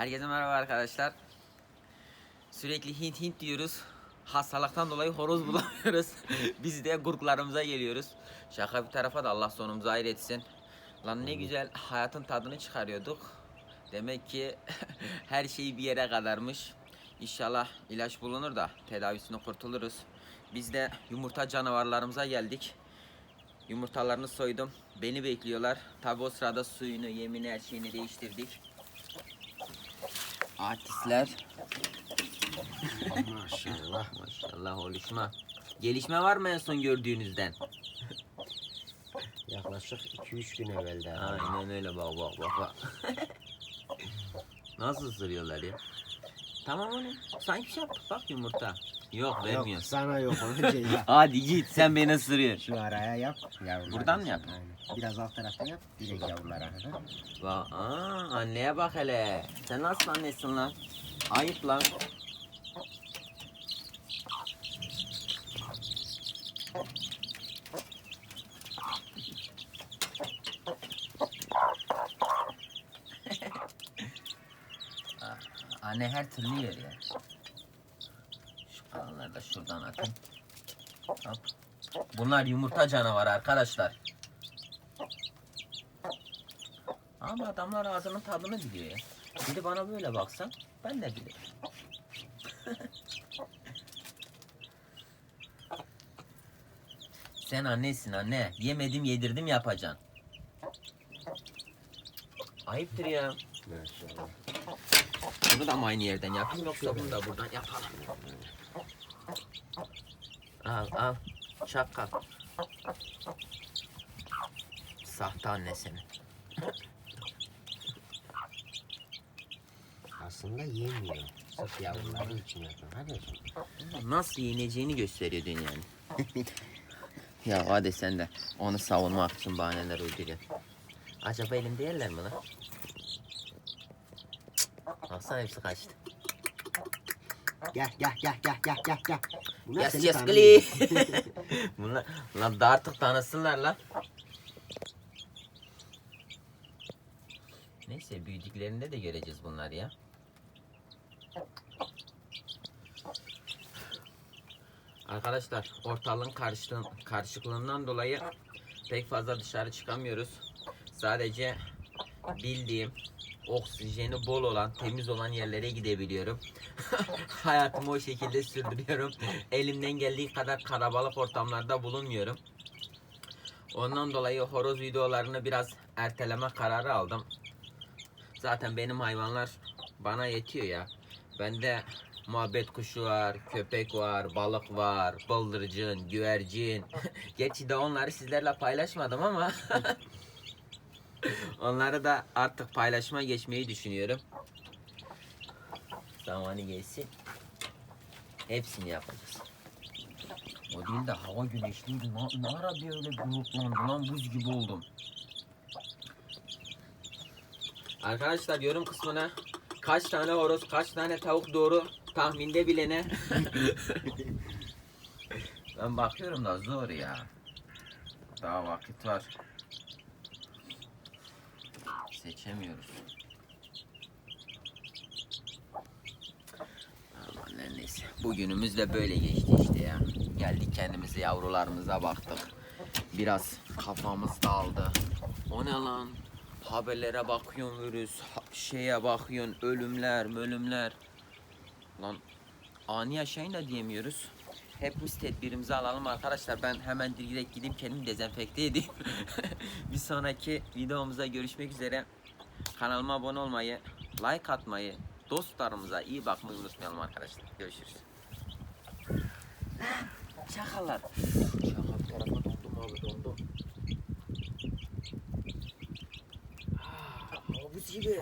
Herkese merhaba arkadaşlar. Sürekli Hint Hint diyoruz. Hastalıktan dolayı horoz bulamıyoruz. Biz de gurklarımıza geliyoruz. Şaka bir tarafa da Allah sonumuzu hayır etsin. Lan ne güzel hayatın tadını çıkarıyorduk. Demek ki her şey bir yere kadarmış. İnşallah ilaç bulunur da tedavisini kurtuluruz. Biz de yumurta canavarlarımıza geldik. Yumurtalarını soydum. Beni bekliyorlar. Tabi o sırada suyunu, yemini, her şeyini değiştirdik. Artistler. Maşallah. Maşallah oluşma. Gelişme var mı en son gördüğünüzden? Yaklaşık 2-3 gün evvelde. Aynen öyle bak bak bak bak. Nasıl ısırıyorlar ya? Tamam oğlum. Sanki şey yaptık bak yumurta. Yok Yok vermiyor. sana yok onu şey yap. Hadi git sen beni ısırıyorsun. Şu araya yap. Yavrular Buradan mı yap? Aynen. Biraz alt tarafta yap. Direkt yavrulara. hı. Bak aa, anneye bak hele. Sen nasıl annesin lan? Ayıp lan. Ah, Anne her türlü yer ya. Kalanları da şuradan atayım. Hop. Bunlar yumurta canavarı arkadaşlar. Ama adamlar ağzının tadını biliyor ya. Biri bana böyle baksa ben de bilirim. Sen annesin anne. Yemedim yedirdim yapacaksın. Ayıptır ya. Bunu da mı aynı yerden yapayım yoksa bunu da buradan yapalım. Al al. Şaka. Sahte anne seni. Aslında yemiyor. Sırf yavruları için yapıyor. Hadi şimdi. Nasıl yeneceğini gösteriyor dünyanın. ya hadi sen de onu savunmak için bahaneler uyduruyorsun. Acaba elimde yerler mi lan? Baksana hepsi kaçtı. Gel gel gel gel gel gel gel. Bunlar Yes seni yes tanımıyor. glee. Bunlar lan da artık tanısınlar lan. Neyse büyüdüklerinde de göreceğiz bunlar ya. Arkadaşlar ortalığın karıştığın, karışıklığından dolayı pek fazla dışarı çıkamıyoruz. Sadece bildiğim oksijeni bol olan, temiz olan yerlere gidebiliyorum. Hayatımı o şekilde sürdürüyorum. Elimden geldiği kadar karabalık ortamlarda bulunmuyorum. Ondan dolayı horoz videolarını biraz erteleme kararı aldım. Zaten benim hayvanlar bana yetiyor ya. Bende muhabbet kuşu var, köpek var, balık var, bıldırcın, güvercin. Gerçi de onları sizlerle paylaşmadım ama onları da artık paylaşma geçmeyi düşünüyorum. Zamanı gelsin. Hepsini yapacağız. O değil de hava güneşliydi. Ne, ne ara bir öyle bulutlandı lan buz gibi oldum. Arkadaşlar yorum kısmına kaç tane horoz, kaç tane tavuk doğru tahminde bilene. ben bakıyorum da zor ya. Daha vakit var. Seçemiyoruz. Aman ne neyse. Bugünümüz de böyle geçti işte ya. Geldik kendimize yavrularımıza baktık. Biraz kafamız dağıldı. O ne lan? Haberlere bakıyorsun virüs, şeye bakıyorsun ölümler, ölümler. Lan ani yaşayın da diyemiyoruz. Hepimiz tedbirimizi alalım arkadaşlar. Ben hemen direkt gideyim kendimi dezenfekte edeyim. Bir sonraki videomuza görüşmek üzere. Kanalıma abone olmayı, like atmayı, dostlarımıza iyi bakmayı unutmayalım arkadaşlar. Görüşürüz. Çakallar. Çakal bir tarafa dondum abi dondum. Ah, hava buz gibi.